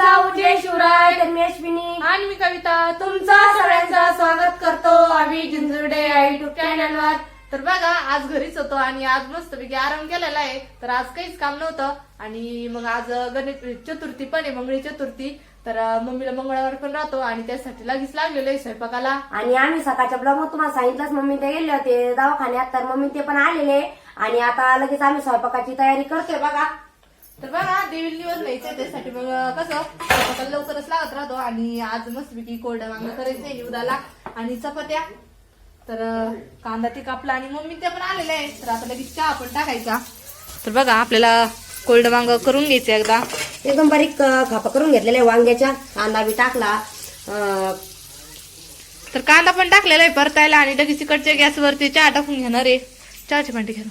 जाऊ जय शिवराय मी अश्विनी आणि मी कविता. तुमचं सगळ्यांचं स्वागत करतो आम्ही जिंजुर्डे या युट्यूब चॅनलवर तर बघा आज घरीच होतो आणि आज मस्तपैकी आराम केलेला आहे. तर आज काहीच काम नव्हतं. आणि मग आज गणेश चतुर्थी पण आहे मंगळी चतुर्थी. तर मम्मीला मंगळवार पण राहतो आणि त्यासाठी लगेच लागलेलो आहे स्वयंपाकाला. आणि आम्ही सकाळच्या ब्लॉगमध्ये तुम्हाला सांगितलंच मम्मी ते गेले होते दवाखान्यात तर मम्मी ते पण आलेले. आणि आता लगेच आम्ही स्वयंपाकाची तयारी करतोय बघा. तर बघा देवीला निवड न्यायचंय त्यासाठी. मग कसं लवकरच लागत राहतो आणि आज मस्तपैकी कोरडं वांग करायचंय निवदाला आणि चपात्या. तर कांदा ते कापला आणि मम्मी ते पण आलेले आहे तर आता लगेच चहा पण टाकायचा. तर बघा आपल्याला कोल्ड वांग करून घ्यायचं एकदा. एकदम बारीक खापा करून घेतलेल्या वांग्याच्या. कांदा बी टाकला. तर कांदा पण टाकलेला आहे परतायला आणि लगेच इकडच्या गॅसवरती चहा टाकून घेणार आहे. चहाची भांडी घ्या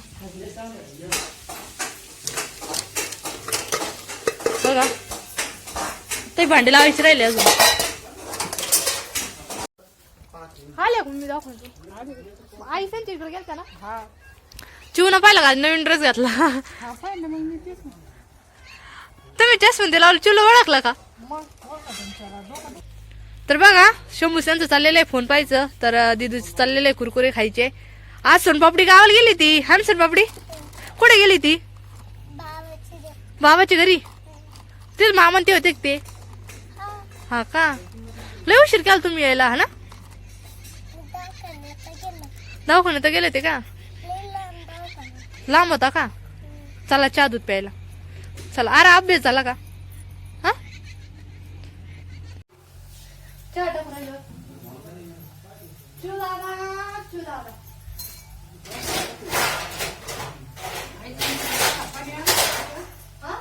बघा. ते भांडी लावायची राहिले अजून. आल्या कोण मी दाखवतो आई त्यांच्या इकडे गेलता ना? चिवना पाहिलं का? नवीन ड्रेस घातला. तुम्ही चष्मा लावलं चिवला ओळखला का? तर बघा शंभू त्यांचं चाललेलं आहे फोन पाहायचं. तर दिदूचं चाललेलं आहे कुरकुरे खायचे. आज सोनपापडी गावाला गेली ती. हा सोनपापडी कुठे गेली ती? बाबाच्या घरी? ते मा ते होते ते. हा का? लय उशीर केला तुम्ही यायला हा ना? दवाखान्यात तर गेले ते का? लांब होता का? चला चहा दूध प्यायला. चला अरे अभ्यास झाला का? हा? चहा टाकून राहिलो. चिव दादा, चिव दादा. हा?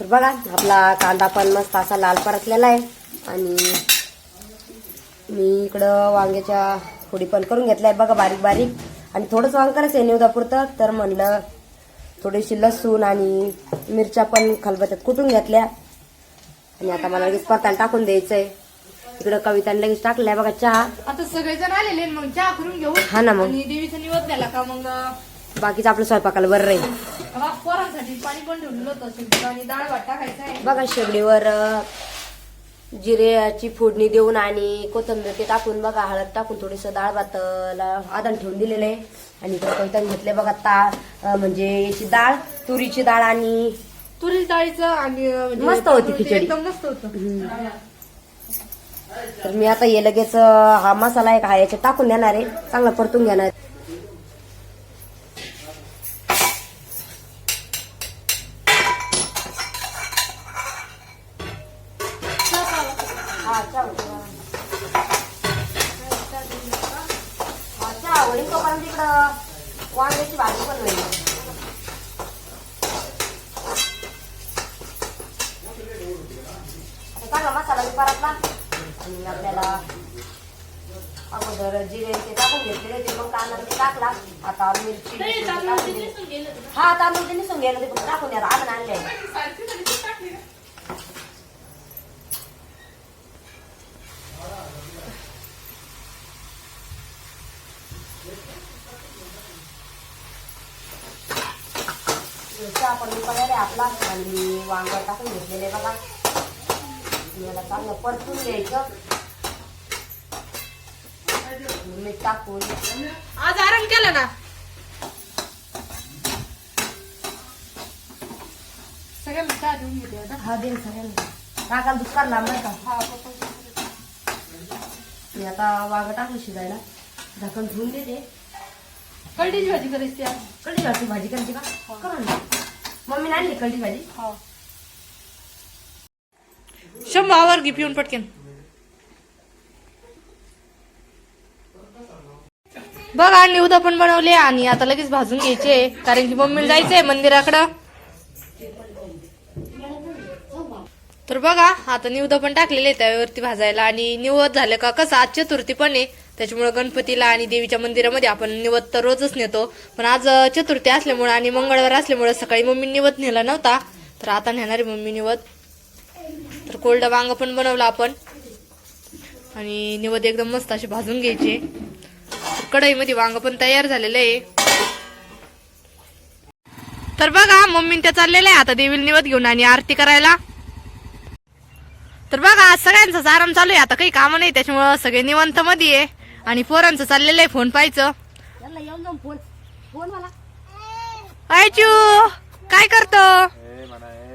तर बघा आपला कांदा पण मस्त असा लाल परतलेला आहे. आणि मी इकडं वांग्याच्या थोडी पण करून घेतलाय आहे बघा बारीक बारीक आणि थोडंच वांग करायचं आहे निवदापुरतं. तर म्हणलं थोडीशी लसूण आणि मिरच्या पण खलबत्यात कुटून घेतल्या. आणि आता मला लगेच परतायला टाकून द्यायचं आहे इकडं कविताने लगेच टाकलाय बघा चहा. आता सगळेजण आलेले मग चहा करून घेऊ. हा ना मग. आणि देवीचा निवद द्याला का मग? बाकीचं आपलं स्वयंपाकाला बरं राहील. बघा, पोरांसाठी पाणी पण ठेवलेलं होतं. शेवटी आणि डाळ टाकायचा आहे. बघा शेगडीवर अ, जिऱ्याची फोडणी देऊन आणि कोथिंबीर ते टाकून बघा हळद टाकून थोडस डाळ भातला आदण ठेवून दिलेलं आहे आणि कविताने घेतले बघा अ, म्हणजे याची डाळ तुरीची डाळ आणि तुरी डाळीचं आणि म्हणजे मस्त होती ते खिचडी. एकदम मस्त होतं तर मी आता हे लगेच हा मसाला आहे का हा याच्यात टाकून देणार आहे चांगला परतून घेणार आहे. हा, चहा होतो. हा, चहा होईल तोपर्यंत इकडं वांग्याची भाजी पण होईल आता चांगला मसाला बी परतला. आणि आपल्याला अगोदर जिरे ते टाकून घेतलेले ते मग कांदा ते टाकला. आता मिरची. हा तांदूळ ते निसून गेलं ते टाकून द्या आणून आणले. चहा पण उकळलेला आहे आपला आणि वांग टाकून घेतलेले बघा. याला चांगलं परतून घ्यायचं. मीठ टाकून. आज आराम केला ना? सगळ्यांना चहा देऊन घेते आता. हा दिन सगळ्यांना. टाकाल दुष्काळ लांब का. हा. मी आता वांग टाकलं शिजायला. झाकण ठेवून देते. कळटीची भाजी करायची कढी घालची भाजी करायची का? करा ना मम्मीने आणली कढी भाजी? हो. शंभावर घे पिऊन पटकेन. बघा निवदा पण बनवले आणि आता लगेच भाजून घ्यायचे कारण की मम्मीला जायचंय मंदिराकडं. तर बघा आता निवद पण टाकलेले आहे त्यावरती भाजायला. आणि निवद झालं का कसं आज चतुर्थी पण आहे. त्याच्यामुळे गणपतीला आणि देवीच्या मंदिरामध्ये आपण निवद तर रोजच नेतो. पण आज चतुर्थी असल्यामुळे आणि मंगळवार असल्यामुळे सकाळी मम्मी निवद नेला नव्हता. तर आता नेणार आहे मम्मी निवद. तर कोल्ड वांग पण बनवलं आपण. आणि निवद एकदम मस्त असे भाजून घ्यायचे. कढईमध्ये वांग पण तयार झालेलं आहे. तर बघा मम्मी त्या चाललेलं आहे. आता देवीला निवद घेऊन आणि आरती करायला. तर बघा आज सगळ्यांचाच आराम चालू आहे. आता काही काम नाही त्याच्यामुळं सगळे निवंत मध्ये आहे. आणि पोरांचं चाललेलं आहे फोन पाहायचं. याला येऊन जाऊन फोन फोन मला. अय चू काय करतो?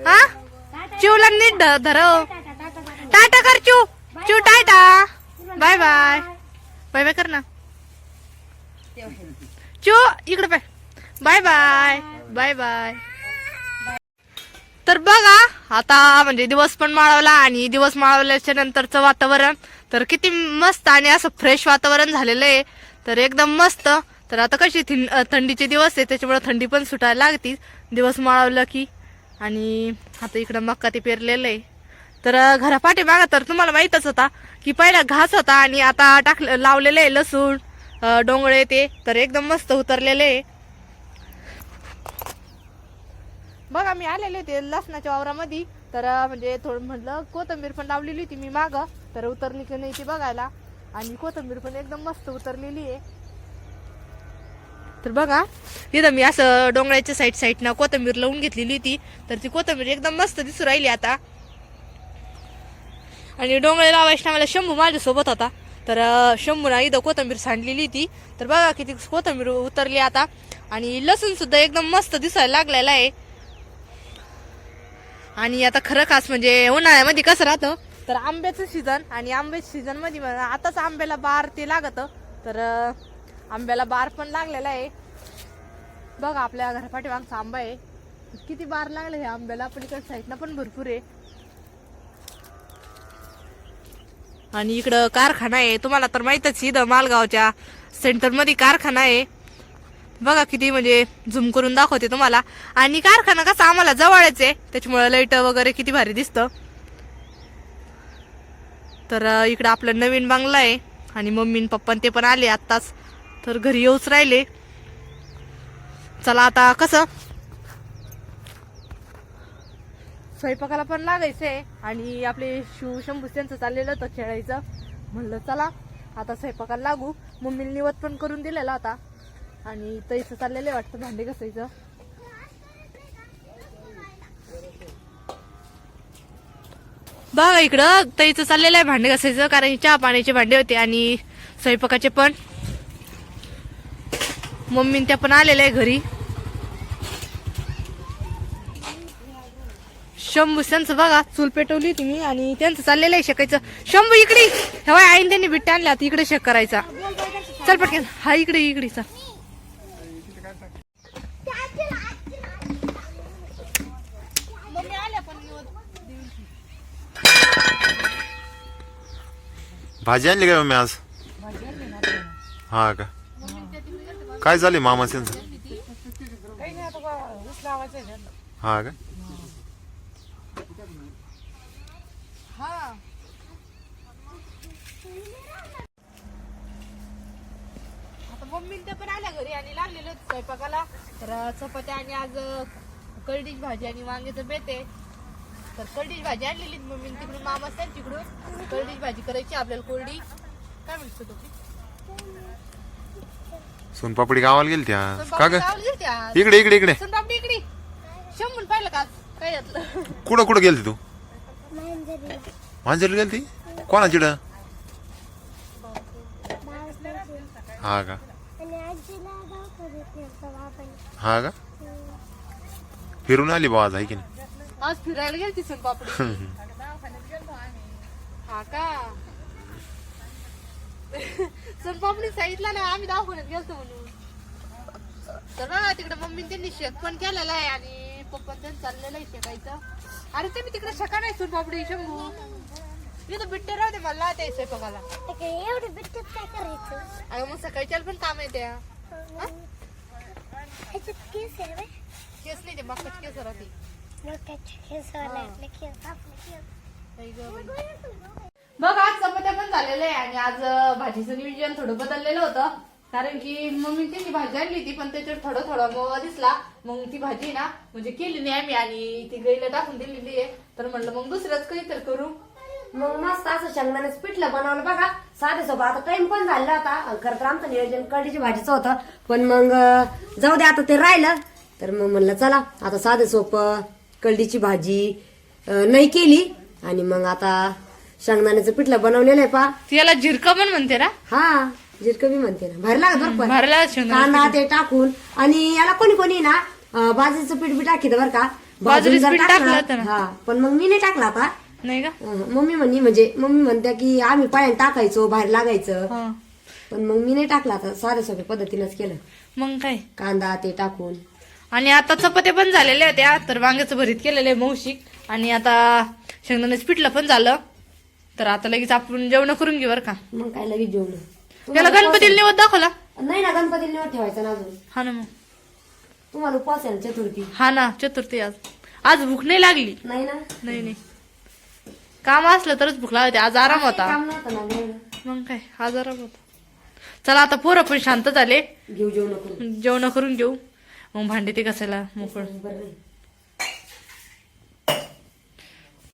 हा? चिवला नीट ध- धरव. टाटा कर चू चू Tata. Bye bye. Bye bye कर ना. चू इकडे pi by bye. Bye bye. तर बघा आता म्हणजे दिवस पण माळवला आणि दिवस माळवल्याच्या नंतरचं वातावरण. तर किती मस्त आणि असं फ्रेश वातावरण झालेलं आहे. तर एकदम मस्त. तर आता कशी थंडीचे दिवस आहे त्याच्यामुळे थंडी पण सुटायला लागती दिवस माळवलं की आणि आता इकडं मक्का ते पेरलेलं आहे. तर घरापाठी मागा तर तुम्हाला माहीतच होता की पहिला घास होता आणि आता टाकलं लावलेलं आहे लसूण डोंगळे ते. तर एकदम मस्त उतरलेले आहे. बघा मी आलेले होते लसणाच्या वावरामध्ये. तर म्हणजे थोडं म्हटलं कोथंबीर पण लावलेली होती मी माग. तर उतरली की नाही ती बघायला. आणि कोथंबीर पण एकदम मस्त उतरलेली आहे. तर बघा इथं मी असं डोंगराच्या साईड साईडनं कोथंबीर लावून घेतलेली होती. तर ती कोथंबीर एकदम मस्त दिसू राहिली आता. आणि डोंगळे लावायच्या मला शंभू माझ्यासोबत होता. तर अं, इथं कोथंबीर सांडलेली ती तर बघा किती कोथंबीर उतरली आता. आणि लसूण सुद्धा एकदम मस्त दिसायला लागलेला आहे. आणि आता खरं खास म्हणजे उन्हाळ्यामध्ये कसं राहतं? तर आंब्याचं सीझन आणि आंब्याच्या सीझनमध्ये आताच आंब्याला बार ते लागत. तर आंब्याला बार पण लागलेला आहे. बघा आपल्या घरापाठी मागचा आंबा आहे. किती बार लागले हे आंब्याला. पलीकडे साईडला पण भरपूर आहे. आणि इकडं कारखाना आहे. तुम्हाला तर माहीतच आहे, इथं मालगावच्या सेंटरमध्ये कारखाना आहे. बघा किती म्हणजे झूम करून दाखवते तुम्हाला. आणि कारखाना कसा आम्हाला जवळच आहे. त्याच्यामुळे लाइट वगैरे किती भारी दिसतं. तर इकडं आपलं नवीन बांगला आहे. आणि मम्मी पप्पा ते पण आले आत्ताच. तर घरी येऊच राहिले. चला आता कसं? स्वयंपाकाला पण लागायचंय आणि आपले शिव शंभू त्यांचं चाललेलं होतं खेळायचं. म्हणलं चला आता स्वयंपाकाला लागू. मम्मीने निवत पण करून दिलेला होता आणि तैचं चाललेलं आहे वाटतं भांडे घसायचं. बघा इकडं तैचं चाललेलं आहे भांडे घसायचं कारण चहा पाण्याचे भांडे होते आणि स्वयंपाकाचे पण. मम्मीन त्या पण आलेल्या आहे घरी. शंभू त्यांचं बघा चूल पेटवली होती मी आणि त्यांचं चाललेलं आहे शेकायचं. शंभू इकडे. हवाय आईन त्यांनी बिट्टे आणल्या इकडे शेक करायचा. चल पटकन. हा इकडे इकडे चल. भाजी आणली काय मम्मी आज? हा का? काय झाले मामा त्यांचं? हा का? हा. आता मम्मी त्या पण आल्या घरी आणि लागलेलं होतं स्वयंपाकाला. तर चपात्या आणि आज कळडीची भाजी आणि वांग्याचं बेत तर कळडीची भाजी आणलेली मम्मी तिकडून मामा असतात तिकडून. कळडीची भाजी करायची आपल्याला कोरडी. काय म्हणतो तू? सोनपापडी गावाला गेली त्या. का ग. इकडे इकडे इकडे. सोनपापडी इकडे. शंभून पाहिलं का? आज? काय यातलं? कुठं कुठं गेलती तू? मांजरी. गेलती? कोणाचिड हा का. हा का? फिरून आली बा आज आहे की नाही? आज फिरायला गेलती सोनपापडी. हा का? सोनपापडी सांगितलं ना आम्ही दवाखान्यात गेलतो म्हणून. तर बघा तिकडे मम्मी त्यांनी शेक पण केलेलं आहे आणि पप्पा त्यांनी चाललेलं आहे शेकायचं अरे ते मी तिकडे शेका नाही सोनपापडी शंभू. इथं बिट्टे राहते मला ते स्वयंपाकाला एवढे बिट्टूत काय करायचं? अगं मग सकाळच्या पण काम आहे त्या. केस आहे बे. केस नाही ते बाकाचे केस राहते. डोक्याचे केस आपले केस. मग आज चपात्या पण झालेल्या आहे आणि आज भाजीचं नियोजन थोडं बदललेलं होतं. कारण की मम्मी त्यांनी भाजी आणली होती पण त्याच्यावर थोडं थोडं गोवा दिसला. मग ती भाजी ना म्हणजे केली नाही आम्ही आणि ती गईला टाकून दिलेली आहे. तर म्हणलं मग दुसरंच काहीतरी करू. मग मस्त असं शेंगदाण्याचं पिठलं बनवलं बघा. साधे सोबत. आता टाइम पण झाला होता. खरं तर आमचं नियोजन कढीची भाजीचं होतं. पण मग जाऊ दे आता ते राहिलं. तर मग म्हणलं चला आता साधे सोपं कळडीची भाजी नाही केली. आणि मग आता शेंगदाण्याचं पिठलं बनवलेलं आहे पा. ती याला झिरका पण म्हणते ना? हा जिरकं मी म्हणते ना. बाहेर लागत बरं पण? भरला कांदा ते टाकून. आणि याला कोणी कोणी ना अं, बाजरीचं पीठ बी टाकीत बरं का? बाजरीचं पीठ टाकलं- टाकलं होतं ना. हा पण मग मी नाही टाकला आता नाही का? अं, मम्मी म्हणली म्हणजे मम्मी म्हणत्या की आम्ही पाण्यात टाकायचो बाहेर लागायचं. हा. पण मग मी नाही टाकला आता साध्या सोप्या पद्धतीनंच केलं. मग काय? कांदा ते टाकून. आणि आता चपात्या पण झालेल्या होत्या तर वांग्याचं भरीत केलेलं आहे मौशिक. आणि आता शेंगदाण्याचं पिठलं पण झालं. तर आता लगेच आपण जेवण करून घेऊ बरं का. मग काय लगेच जेवलं त्याला गणपतीला निवड दाखवला. नाही ना गणपतीला निवड ठेवायचं ना अजून. हा ना मग. तुम्हाला उपवास आहे ना चतुर्थी. हा ना चतुर्थी आज. आज भूक नाही लागली. नाही ना? नाही नाही. काम असलं तरच भूक लागते. आज आराम होता. काम नव्हतं ना एवढं. मग काय? आज आराम होता. चला आता पोरं पण शांत झाले. घेऊ जेवण करू जेवण करून घेऊ. मग भांडे ते कसायला मोकळ. बरं नाही